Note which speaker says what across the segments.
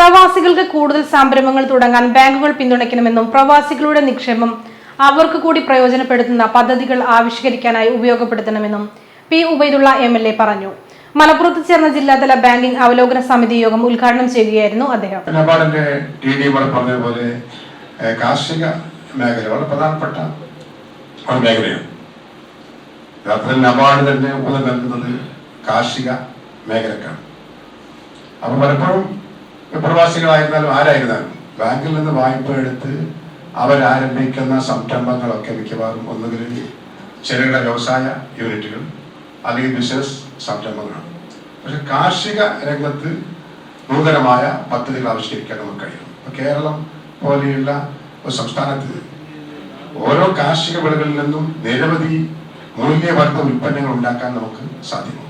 Speaker 1: പ്രവാസികൾക്ക് കൂടുതൽ സംരംഭങ്ങൾ തുടങ്ങാൻ ബാങ്കുകൾ പിന്തുണയ്ക്കണമെന്നും പ്രവാസികളുടെ നിക്ഷേപം അവർക്ക് കൂടി പ്രയോജനപ്പെടുത്തുന്ന പദ്ധതികൾ ആവിഷ്കരിക്കാനായി ഉപയോഗപ്പെടുത്തണമെന്നും P Ubaidulla M L A പറഞ്ഞു. മലപ്പുറത്ത് ചേർന്ന ജില്ലാതല ബാങ്കിംഗ് അവലോകന സമിതി യോഗം ഉദ്ഘാടനം ചെയ്യുകയായിരുന്നു അദ്ദേഹം.
Speaker 2: നബാർഡിന്റെ കാർഷിക മേഖല വളരെ പ്രധാനപ്പെട്ട ഒരു മേഖലയാണ്. നബാർഡ് തന്നെ ഊന്നൽ നൽകുന്നത് കാർഷിക മേഖലക്കാണ്. അപ്പൊ പലപ്പോഴും പ്രവാസികളായിരുന്നാലും ആരായിരുന്നാലും ബാങ്കിൽ നിന്ന് വായ്പ എടുത്ത് അവരാരംഭിക്കുന്ന സംരംഭങ്ങളൊക്കെ മിക്കവാറും ഒന്നുകിൽ ചെറുകിട വ്യവസായ യൂണിറ്റുകൾ അല്ലെങ്കിൽ ബിസിനസ് സംരംഭങ്ങളാണ്. പക്ഷെ കാർഷിക രംഗത്ത് നൂതനമായ പദ്ധതികൾ ആവിഷ്കരിക്കാൻ നമുക്ക് കഴിയും. കേരളം പോലെയുള്ള ഒരു സംസ്ഥാനത്ത് ഓരോ കാർഷിക വിളകളിൽ നിന്നും നിരവധി മൂല്യവർദ്ധ ഉൽപ്പന്നങ്ങൾ ഉണ്ടാക്കാൻ നമുക്ക് സാധ്യമാകും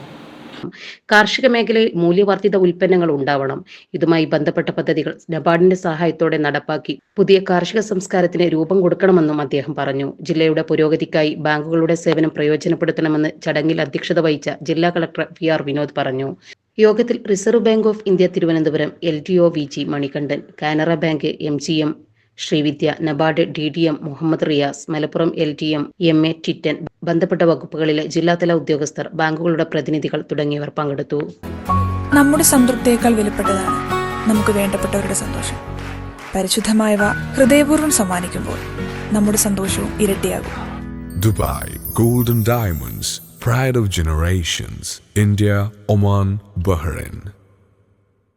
Speaker 3: കാർഷിക മേഖലയിൽ മൂല്യവർദ്ധിത ഉൽപ്പന്നങ്ങൾ ഉണ്ടാവണം. ഇതുമായി ബന്ധപ്പെട്ട പദ്ധതികൾ നബാർഡിന്റെ സഹായത്തോടെ നടപ്പാക്കി. പുതിയ കാർഷിക സംസ്കാരത്തിന് രൂപം കൊടുക്കണമെന്നും അദ്ദേഹം പറഞ്ഞു. ജില്ലയുടെ പുരോഗതിക്കായി ബാങ്കുകളുടെ സേവനം പ്രയോജനപ്പെടുത്തണമെന്ന് ചടങ്ങിൽ അധ്യക്ഷത വഹിച്ച ജില്ലാ കളക്ടർ വി ആർ വിനോദ് പറഞ്ഞു. യോഗത്തിൽ Reserve Bank of India Thiruvananthapuram L T O V G Manikandan Canara bank M G M Srividya NABARD D D M Muhammad Riyas Malappuram L T M M A Titan ബന്ധപ്പെട്ട വകുപ്പുകളിലെ ജില്ലാതല ഉദ്യോഗസ്ഥർ ബാങ്കുകളുടെ പ്രതിനിധികൾ തുടങ്ങിയവർ പങ്കെടുത്തു.
Speaker 4: നമ്മുടെ സംതൃപ്തിയേക്കാൾ വിലപ്പെട്ടതാണ് നമുക്ക് വേണ്ടപ്പെട്ടവരുടെ സന്തോഷം. പരിശുദ്ധമായവ ഹൃദയപൂർവം സമ്മാനിക്കുമ്പോൾ നമ്മുടെ സന്തോഷവും ഇരട്ടിയാകും.
Speaker 5: Dubai golden diamonds pride of generations India Oman Bahrain.